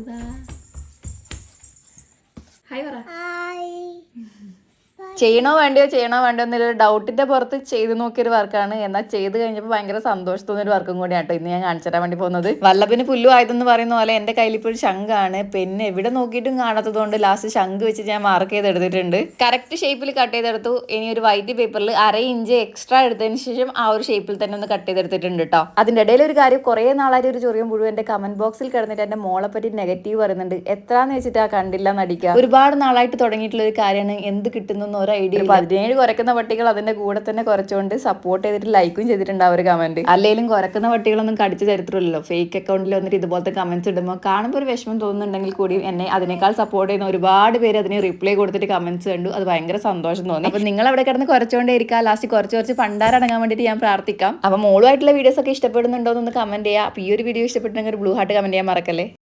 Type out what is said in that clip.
ഇതാ ഹായ് പറ. ചെയ്യണോ വേണ്ടയോ ചെയ്യണോ വേണ്ടോ എന്നൊരു ഡൗട്ടിന്റെ പുറത്ത് ചെയ്ത് നോക്കിയൊരു വർക്കാണ്. എന്നാൽ ചെയ്ത് കഴിഞ്ഞപ്പോൾ ഭയങ്കര സന്തോഷം തോന്നിയൊരു വർക്കും കൂടിയാണ് കേട്ടോ ഇന്ന് ഞാൻ കാണിച്ചു തരാൻ വേണ്ടി പോകുന്നത്. വല്ലപ്പിന് പുല്ലു ആയതെന്ന് പറയുന്ന പോലെ എന്റെ കയ്യിൽ ഇപ്പോൾ ഒരു ശംഖാണ്. പിന്നെ എവിടെ നോക്കിയിട്ടും കാണാത്തതുകൊണ്ട് ലാസ്റ്റ് ശംഖ് വെച്ച് ഞാൻ മാർക്ക് ചെയ്തെടുത്തിട്ടുണ്ട്. കറക്റ്റ് ഷേപ്പിൽ കട്ട് ചെയ്തെടുത്തു. ഇനി ഒരു വൈറ്റ് പേപ്പറിൽ അര ഇഞ്ച് എക്സ്ട്രാ എടുത്തതിന് ശേഷം ആ ഒരു ഷേപ്പിൽ തന്നെ ഒന്ന് കട്ട് ചെയ്തെടുത്തിട്ടുണ്ട് കേട്ടോ. അതിന്റെ ഇടയിൽ ഒരു കാര്യം കുറേ നാളായിട്ട് ഒരു ചെറിയ മുഴുവൻ എന്റെ കമന്റ് ബോക്സിൽ കിടന്നിട്ട് എന്റെ മോളെ പറ്റി നെഗറ്റീവ് പറയുന്നുണ്ട്. എത്രാന്ന് വെച്ചിട്ട് ആ കണ്ടില്ല നടിക്കുക ഒരുപാട് നാളായിട്ട് തുടങ്ങിയിട്ടുള്ള ഒരു കാര്യമാണ് എന്ത് കിട്ടുന്നു ഒരു ഐഡിയ പതിനേഴ് കുറയ്ക്കുന്ന പട്ടികൾ അതിന്റെ കൂടെ തന്നെ കുറച്ചുകൊണ്ട് സപ്പോർട്ട് ചെയ്തിട്ട് ലൈക്കും ചെയ്തിട്ടുണ്ട് ആ ഒരു കമന്റ് അല്ലെങ്കിലും കുറക്കുന്ന പട്ടികളൊന്നും കടിച്ച് ചരിത്രമില്ലല്ലോ. ഫേക്ക് അക്കൗണ്ടിൽ വന്നിട്ട് ഇതുപോലത്തെ കമന്റ്സ് ഇടുമ്പോൾ കാണുമ്പോൾ ഒരു വിഷമം തോന്നുന്നുണ്ടെങ്കിൽ കൂടി എന്നെ അതിനേക്കാൾ സപ്പോർട്ട് ചെയ്യുന്ന ഒരുപാട് പേര് അതിന് റിപ്ലൈ കൊടുത്തിട്ട് കമന്റ്സ് കണ്ടു. അത് ഭയങ്കര സന്തോഷം തോന്നി. അപ്പൊ നിങ്ങൾ അവിടെ കിടന്ന് കുറച്ചുകൊണ്ടേ ഇരിക്കുക ലാസ്റ്റ് കുറച്ച് കുറച്ച് പണ്ടാരടങ്ങാൻ വേണ്ടിയിട്ട് ഞാൻ പ്രാർത്ഥിക്കാം. അപ്പൊ മോളുമായിട്ടുള്ള വീഡിയോസ് ഒക്കെ ഇഷ്ടപ്പെടുന്നുണ്ടോ എന്ന് കമന്റ് ചെയ്യാം. അപ്പൊ ഈ ഒരു വീഡിയോ ഇഷ്ടപ്പെട്ടുണ്ടെങ്കിൽ ഒരു ബ്ലൂ ഹാർട്ട് കമന്റ് ചെയ്യാൻ മറക്കല്ലേ?